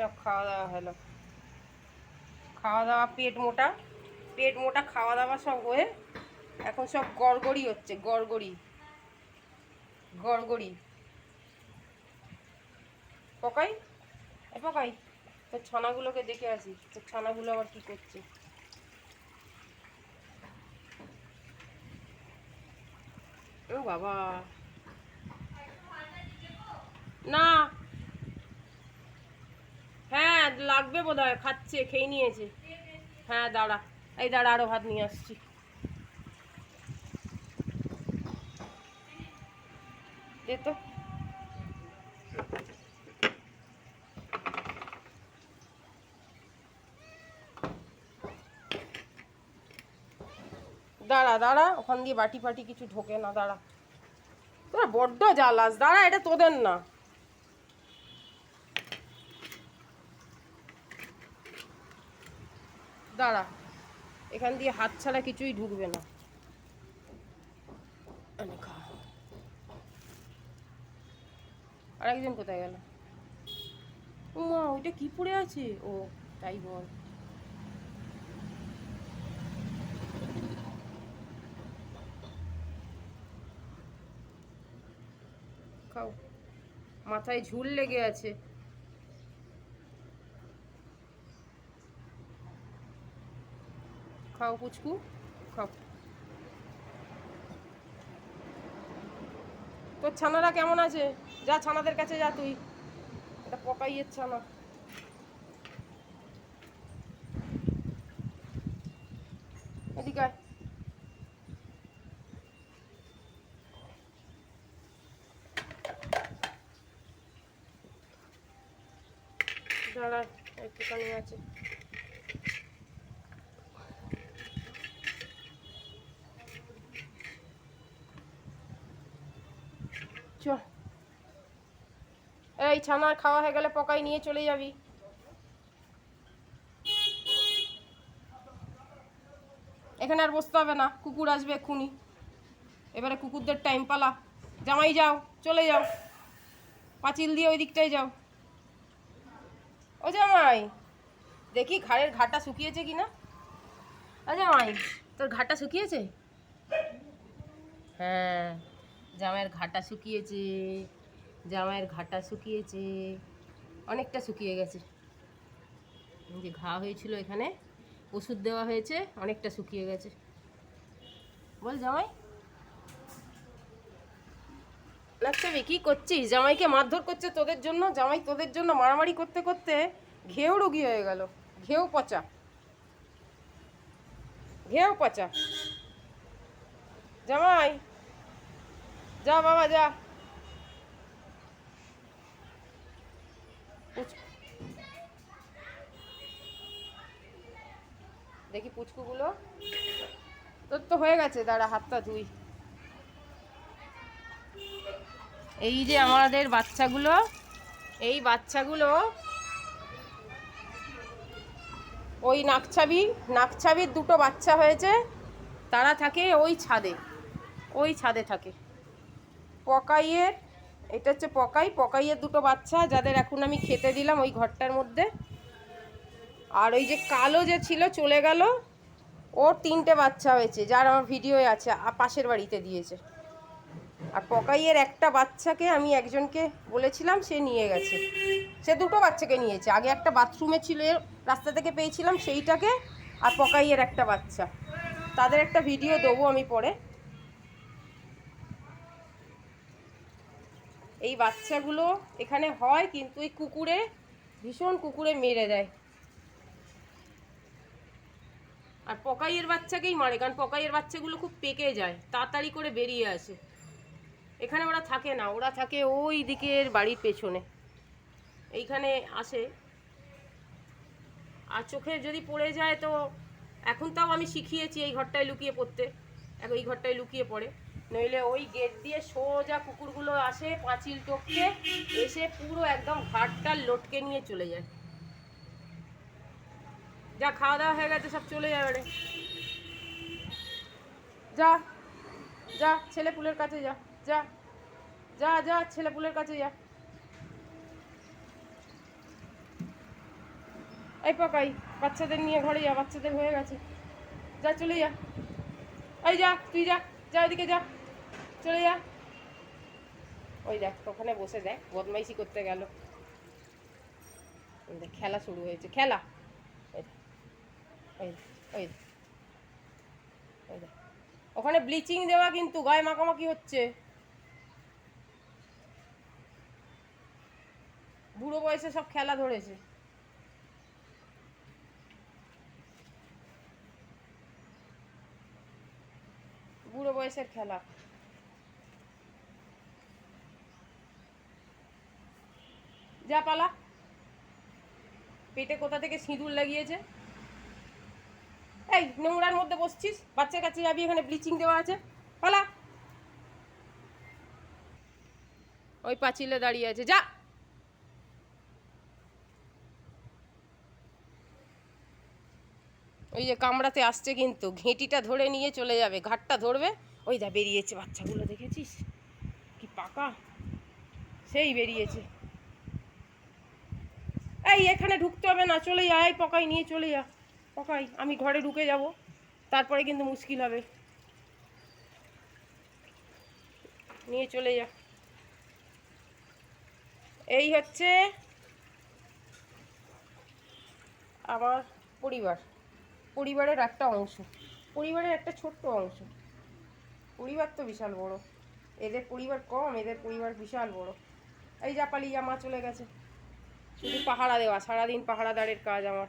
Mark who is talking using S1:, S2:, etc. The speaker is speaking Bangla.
S1: সব খাওয়া দাওয়া হলো। খাওয়া দাওয়া, পেট মোটা। পেট মোটা, খাওয়া দাওয়া সব হয়ে এখন সব গড়গড়ি হচ্ছে, গড়গড়ি। গড়গড়ি। পকাই? এ পকাই? তোর ছানাগুলোকে দেখে আসি তোর ছানাগুলো আবার কি করছে? ও বাবা। না লাগবে বোধ হয় খাচ্ছে, খেয়ে নিয়েছে। হ্যাঁ দাঁড়া, এই দাঁড়া, আরও ভাত নিয়ে আসছি। দে তো। দাঁড়া দাঁড়া, ওখান দিয়ে বাটি ফাটি কিছু ঢোকে না, দাঁড়া। তোরা বড্ড জ্বালাস, দাঁড়া, এটা তোদের না। দাঁড়া। এখান দিয়ে হাত ছাড়া কিছুই ঢুকবে না। আরেকজন কোথায় গেল? ও মা ওইটা কি পড়ে আছে? ও, তাই বল। খাও। মাথায় ঝুল লেগে আছে। খাও পুচকু, খাও। তোর ছানারা কেমন আছে? যা ছানাদের কাছে যা তুই। এটা পকাইয়ের ছানা। এদিকে আয়। দাঁড়া, একটুখানি আছে চল এই ছানার খাওয়া হয়ে গেলে পকাই নিয়ে চলে যাবি। এখানে আর বসতে হবে না, কুকুর আসবে এক্ষুনি। এবারে কুকুরদের টাইম পালা। জামাই যাও, চলে যাও। পাঁচিল দিয়ে ওই দিকটাই যাও। ও জামাই, দেখি ঘাড়ের ঘাটা শুকিয়েছে কি না ও জামাই, তোর ঘাটা শুকিয়েছে? হ্যাঁ জামাইয়ের ঘাটা শুকিয়েছে। জামাইয়ের ঘাটা শুকিয়েছে, অনেকটা শুকিয়ে গেছে। যে ঘা হয়েছিল এখানে, ওষুধ দেওয়া হয়েছে, অনেকটা শুকিয়ে গেছে। বল জামাই। লাগছে কি করছিস? জামাইকে মারধর করছে তোদের জন্য, জামাই তোদের জন্য মারামারি করতে করতে ঘেউ রুগী হয়ে গেল। ঘেউ পচা। ঘেউ পচা। জামাই। যা বাবা, যা। দেখি পুচকুগুলো। তোর তো হয়ে গেছে, দাঁড়া, হাতটা ধুই। এই যে আমাদের বাচ্চাগুলো, এই বাচ্চাগুলো, ওই নাকছাবি, নাকছাবির দুটো বাচ্চা হয়েছে, তারা থাকে ওই ছাদে ওই ছাদে থাকে। পকাইয়ের এটা হচ্ছে পকাই। পকাইয়ের দুটো বাচ্চা, যাদের এখন আমি খেতে দিলাম ওই ঘরটার মধ্যে। আর ওই যে কালো যে ছিল, চলে গেল। ওর তিনটে বাচ্চা হয়েছে, যার আমার ভিডিওয়ে আছে পাশের বাড়িতে দিয়েছে। আর পকাইয়ের একটা বাচ্চাকে আমি একজনকে বলেছিলাম, সে নিয়ে গেছে। সে দুটো বাচ্চাকে নিয়েছে। আগে একটা বাথরুমে ছিল রাস্তা থেকে পেয়েছিলাম সেইটাকে, আর পকাইয়ের একটা বাচ্চা। তাদের একটা ভিডিও দেবো আমি পরে। এই বাচ্চাগুলো এখানে হয়, কিন্তু এই কুকুরে, ভীষণ কুকুরে মেরে দেয়। আর পকাইয়ের বাচ্চাকেই মারে, কারণ পকাইয়ের বাচ্চাগুলো খুব পেকে যায়, তাড়াতাড়ি করে বেরিয়ে আসে। এখানে ওরা থাকে না, ওরা থাকে ওই দিকের বাড়ির পেছনে। এইখানে আসে। আর চোখে যদি পড়ে যায় তো, এখন তাও আমি শিখিয়েছি এই ঘরটায় লুকিয়ে পড়তে। এখন এই ঘরটায় লুকিয়ে পড়ে। নইলে ওই গেট দিয়ে সোজা কুকুরগুলো আসে পাঁচিল টপকে, এসে পুরো একদম ঘাটটা লটকে নিয়ে চলে যায়। যা খাওয়া দাওয়া হয়ে গেছে, সব চলে যাবে রে। যা যা, ছেলে পুলের কাছে যা যা যা যা, ছেলে পুলের কাছে যা। এই পকাই বাচ্চাদের নিয়ে ঘরে যা, বাচ্চাদের হয়ে গেছে। যা, চলে যা। এই যা, তুই যা যা ওইদিকে যা। চলে যা। ওই দেখ, ওখানে বসে দেখ, বদমাইশি করতে গেল। খেলা শুরু হয়েছে, খেলা। ওখানে ব্লিচিং দেওয়া কিন্তু, গায়ে মাখামাখি হচ্ছে। বুড়ো বয়সে সব খেলা ধরেছে। বুড়ো বয়সের খেলা। যা পালা। পেটে কোথা থেকে সিঁদুর লাগিয়েছে? এই, নোংরার মধ্যে বসছিস? বাচ্চার কাছে যাবি, এখানে ব্লিচিং দেওয়া আছে। পালা। ওই পাঁচিলে দাঁড়িয়ে আছে, যা। ওই যে কামড়াতে আসছে কিন্তু, ঘেঁটিটা ধরে নিয়ে চলে যাবে, ঘাটটা ধরবে। ওই যা বেরিয়েছে বাচ্চাগুলো, দেখেছিস? কি পাকা। সেই বেরিয়েছে। এই, এখানে ঢুকতে হবে না, চলে যা, এই পকাই, নিয়ে চলে যা। পকাই, আমি ঘরে ঢুকে যাব, তারপরে কিন্তু মুশকিল হবে। নিয়ে চলে যা। এই হচ্ছে আমার পরিবার। পরিবারের একটা অংশ। পরিবারের একটা ছোট্ট অংশ। পরিবার তো বিশাল বড়। এদের পরিবার কম, এদের পরিবার বিশাল বড়। এই যা পালিয়ে মা চলে গেছে। শুধু পাহারা দেওয়া সারাদিন পাহারাদারের কাজ আমার।